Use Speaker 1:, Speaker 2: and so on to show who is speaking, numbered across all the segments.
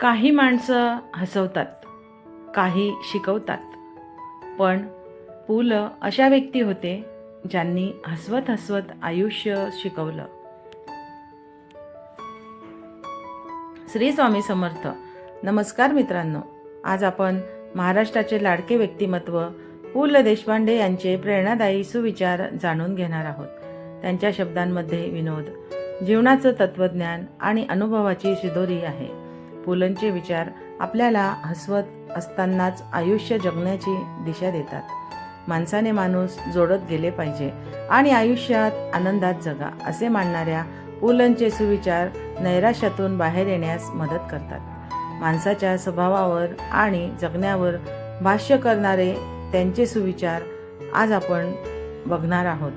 Speaker 1: काही माणसं हसवतात काही शिकवतात. पण पु ल अशा व्यक्ती होते ज्यांनी हसवत हसवत आयुष्य शिकवलं. श्री स्वामी समर्थ नमस्कार मित्रांनो. आज आपण महाराष्ट्राचे लाडके व्यक्तिमत्व पु ल देशपांडे यांचे प्रेरणादायी सुविचार जाणून घेणार आहोत. त्यांच्या शब्दांमध्ये विनोद जीवनाचं तत्वज्ञान आणि अनुभवाची शिदोरी आहे. पुलंचे विचार आपल्याला हसवत असतानाच आयुष्य जगण्याची दिशा देतात. माणसाने माणूस जोडत गेले पाहिजे आणि आयुष्यात आनंदात जगा असे मानणाऱ्या पुलंचे सुविचार नैराश्यातून बाहेर येण्यास मदत करतात. माणसाच्या स्वभावावर आणि जगण्यावर भाष्य करणारे त्यांचे सुविचार आज आपण बघणार आहोत.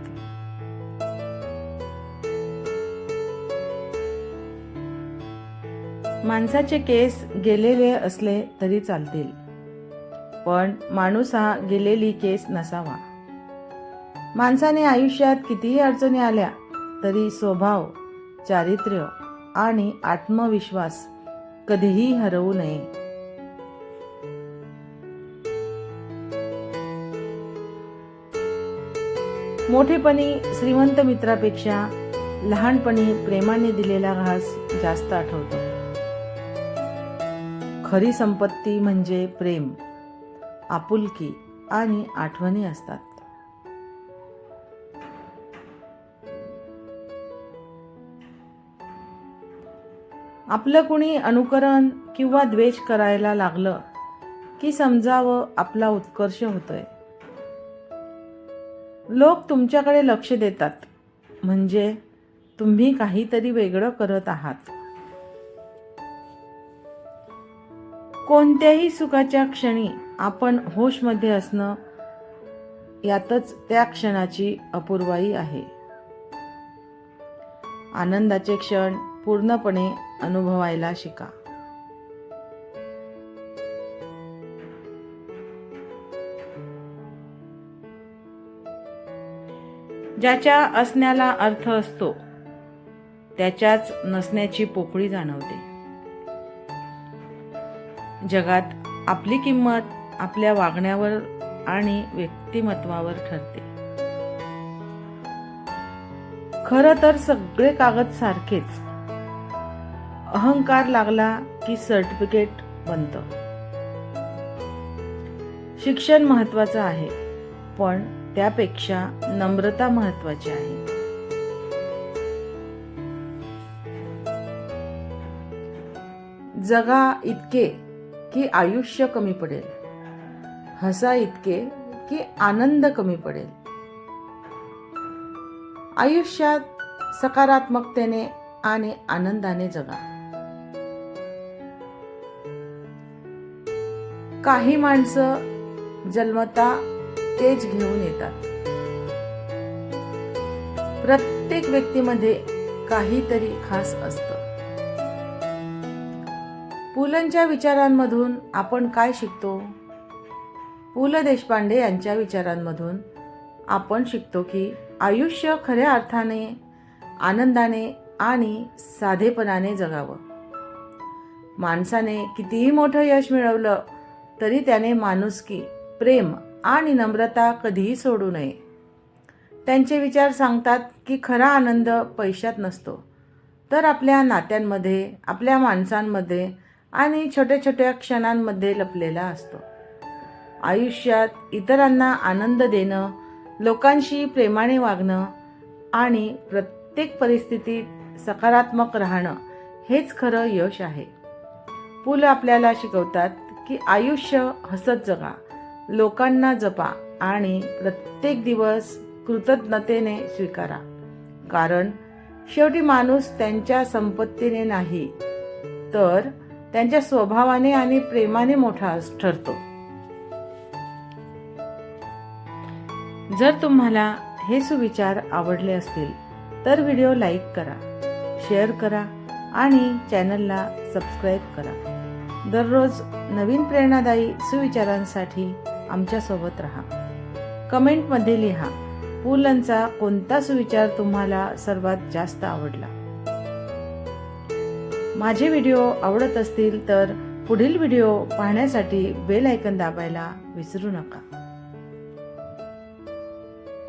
Speaker 1: माणसाचे केस गेलेले असले तरी चालतील. पण माणूस हा गेलेली केस नसावा. माणसाने आयुष्यात कितीही अडचणी आल्या तरी स्वभाव चारित्र्य आणि आत्मविश्वास कधीही हरवू नये. मोठेपणी श्रीमंत मित्रापेक्षा लहानपणी प्रेमाने दिलेला घास जास्त आठवतो. खरी संपत्ती म्हणजे प्रेम आपुलकी आणि आठवणी असतात. आपलं कुणी अनुकरण किंवा द्वेष करायला लागलं की समजावं आपला उत्कर्ष होतोय. लोक तुमच्याकडे लक्ष देतात म्हणजे तुम्ही काहीतरी वेगळं करत आहात. कोणत्याही सुखाच्या क्षणी आपण होशमध्ये असणं यातच त्या क्षणाची अपूर्वाई आहे. आनंदाचे क्षण पूर्णपणे अनुभवायला शिका. ज्याच्या असण्याला अर्थ असतो त्याच्याच नसण्याची पोकळी जाणवते. जगात आपली किंमत आपल्या वागण्यावर आणि व्यक्तिमत्वावर ठरते. खरं तर सगळे कागद सारखेच. अहंकार लागला की सर्टिफिकेट बनतं. शिक्षण महत्वाचं आहे पण त्यापेक्षा नम्रता महत्वाची आहे. जगा इतके की आयुष्य कमी पडेल. हसा इतके की आनंद कमी पडेल. आयुष्यात सकारात्मकतेने आणि आनंदाने जगा. काही माणसं जन्मता तेज घेऊन येतात. प्रत्येक व्यक्तीमध्ये काहीतरी खास असतं. पुलंच्या विचारांमधून आपण काय शिकतो? पु ल देशपांडे यांच्या विचारांमधून आपण शिकतो की आयुष्य खऱ्या अर्थाने आनंदाने आणि साधेपणाने जगावं. माणसाने कितीही मोठं यश मिळवलं तरी त्याने माणुसकी प्रेम आणि नम्रता कधीही सोडू नये. त्यांचे विचार सांगतात की खरा आनंद पैशात नसतो. तर आपल्या नात्यांमध्ये आपल्या माणसांमध्ये आणि छोट्या छोट्या क्षणांमध्ये लपलेला असतो. आयुष्यात इतरांना आनंद देणं लोकांशी प्रेमाने वागणं आणि प्रत्येक परिस्थितीत सकारात्मक राहणं हेच खरं यश आहे. पुल आपल्याला शिकवतात की आयुष्य हसत जगा लोकांना जपा आणि प्रत्येक दिवस कृतज्ञतेने स्वीकारा. कारण शेवटी माणूस त्यांच्या संपत्तीने नाही तर त्यांच्या स्वभावाने आणि प्रेमाने मोठा ठरतो. जर तुम्हाला हे सुविचार आवडले असतील तर व्हिडिओ लाईक करा शेअर करा आणि चॅनलला सबस्क्राईब करा. दररोज नवीन प्रेरणादायी सुविचारांसाठी आमच्यासोबत राहा. कमेंटमध्ये लिहा पुलंचा कोणता सुविचार तुम्हाला सर्वात जास्त आवडला? माझे व्हिडिओ आवडत असतील तर पुढील व्हिडिओ पाहण्यासाठी बेल आयकन दाबायला विसरू नका.